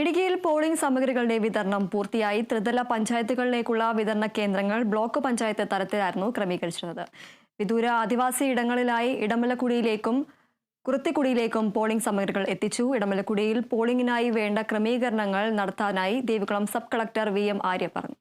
ഇടുക്കിയിൽ പോളിംഗ് സാമഗ്രികളുടെ വിതരണം പൂർത്തിയായി. ത്രിതല പഞ്ചായത്തുകളിലേക്കുള്ള വിതരണ കേന്ദ്രങ്ങൾ ബ്ലോക്ക് പഞ്ചായത്ത് തലത്തിലായിരുന്നു ക്രമീകരിച്ചിരുന്നത്. വിദൂര ആദിവാസി ഇടങ്ങളിലായി ഇടമലക്കുടിയിലേക്കും കുറുത്തിക്കുടിയിലേക്കും പോളിംഗ് സാമഗ്രികൾ എത്തിച്ചു. ഇടമലക്കുടിയിൽ പോളിംഗിനായി വേണ്ട ക്രമീകരണങ്ങൾ നടത്താനായി Devikulam sub collector V M Arya പറഞ്ഞു.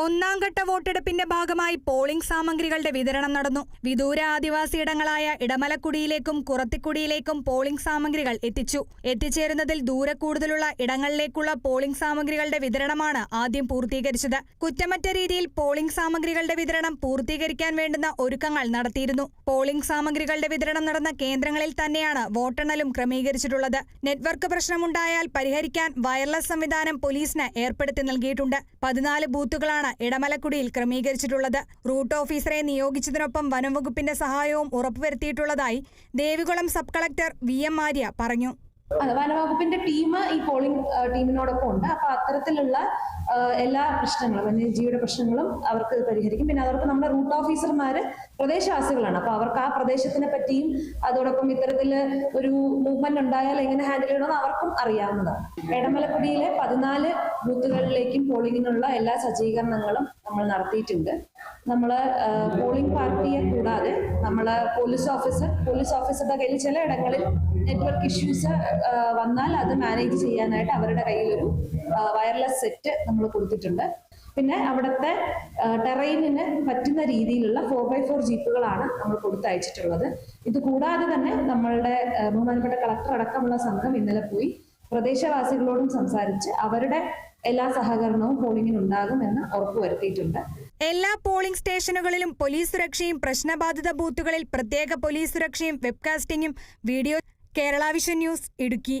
ഒന്നാം ഘട്ട വോട്ടെടുപ്പിന്റെ ഭാഗമായി പോളിംഗ് സാമഗ്രികളുടെ വിതരണം നടന്നു. വിദൂര ആദിവാസി ഇടങ്ങളായ ഇടമലക്കുടിയിലേക്കും കുറത്തിക്കുടിയിലേക്കും പോളിംഗ് സാമഗ്രികൾ എത്തിച്ചു. എത്തിച്ചേരുന്നതിൽ ദൂരെ കൂടുതലുള്ള ഇടങ്ങളിലേക്കുള്ള പോളിംഗ് സാമഗ്രികളുടെ വിതരണമാണ് ആദ്യം പൂർത്തീകരിച്ചത്. കുറ്റമറ്റ രീതിയിൽ പോളിംഗ് സാമഗ്രികളുടെ വിതരണം പൂർത്തീകരിക്കാൻ വേണ്ടുന്ന ഒരുക്കങ്ങൾ നടത്തിയിരുന്നു. പോളിംഗ് സാമഗ്രികളുടെ വിതരണം നടന്ന കേന്ദ്രങ്ങളിൽ തന്നെയാണ് വോട്ടെണ്ണലും ക്രമീകരിച്ചിട്ടുള്ളത്. നെറ്റ്വർക്ക് പ്രശ്നമുണ്ടായാൽ പരിഹരിക്കാൻ വയർലെസ് സംവിധാനം പോലീസിന് ഏർപ്പെടുത്തി നൽകിയിട്ടുണ്ട്. പതിനാല് ബൂത്തുകളാണ് ഇടമലക്കുടിയിൽ ക്രമീകരിച്ചിട്ടുള്ളത്. റൂട്ട് ഓഫീസറെ നിയോഗിച്ചതിനൊപ്പം വനംവകുപ്പിന്റെ സഹായവും ഉറപ്പുവരുത്തിയിട്ടുള്ളതായി Devikulam sub collector V M Arya പറഞ്ഞു. വനവകുപ്പിന്റെ ടീം ഈ പോളിംഗ് ടീമിനോടൊപ്പം ഉണ്ട്. അപ്പൊ അത്തരത്തിലുള്ള എല്ലാ പ്രശ്നങ്ങളും വന്യജീവിയുടെ പ്രശ്നങ്ങളും അവർക്ക് പരിഹരിക്കും. പിന്നെ അതോടൊപ്പം നമ്മുടെ റൂട്ട് ഓഫീസർമാര് പ്രദേശവാസികളാണ്. അപ്പൊ അവർക്ക് ആ പ്രദേശത്തിനെ പറ്റിയും അതോടൊപ്പം ഇത്തരത്തിൽ ഒരു മൂവ്മെന്റ് ഉണ്ടായാൽ എങ്ങനെ ഹാൻഡിൽ ചെയ്യണമെന്ന് അവർക്കും അറിയാവുന്നതാണ്. എടമലക്കുടിയിലെ പതിനാല് ബൂത്തുകളിലേക്കും പോളിങ്ങിനുള്ള എല്ലാ സജ്ജീകരണങ്ങളും നമ്മൾ നടത്തിയിട്ടുണ്ട്. നമ്മൾ പോളിംഗ് പാർട്ടിയെ കൂടാതെ നമ്മൾ പോലീസ് ഓഫീസർ പോലീസ് ഓഫീസറുടെ കയ്യിൽ ചില ഇടങ്ങളിൽ നെറ്റ്വർക്ക് ഇഷ്യൂസ് വന്നാൽ അത് മാനേജ് ചെയ്യാനായിട്ട് അവരുടെ കയ്യിൽ ഒരു വയർലെസ് സെറ്റ് നമ്മൾ കൊടുത്തിട്ടുണ്ട്. പിന്നെ അവിടുത്തെ ടെറൈനിന് പറ്റുന്ന രീതിയിലുള്ള ഫോർ ബൈ ഫോർ ജീപ്പുകളാണ് നമ്മൾ കൊടുത്തയച്ചിട്ടുള്ളത്. ഇത് കൂടാതെ തന്നെ നമ്മളുടെ ബഹുമാനപ്പെട്ട കളക്ടർ അടക്കമുള്ള സംഘം ഇന്നലെ പോയി പ്രദേശവാസികളോടും സംസാരിച്ച് അവരുടെ എല്ലാ സഹകരണവും പോളിംഗിന് ഉണ്ടാകുമെന്ന് ഉറപ്പുവരുത്തിയിട്ടുണ്ട് എല്ലാ പോളിംഗ് സ്റ്റേഷനുകളിലും പോലീസ് സുരക്ഷയും പ്രശ്നബാധിത ബൂത്തുകളിൽ പ്രത്യേക പോലീസ് സുരക്ഷയും വെബ്കാസ്റ്റിംഗും video Kerala vision news Idukki.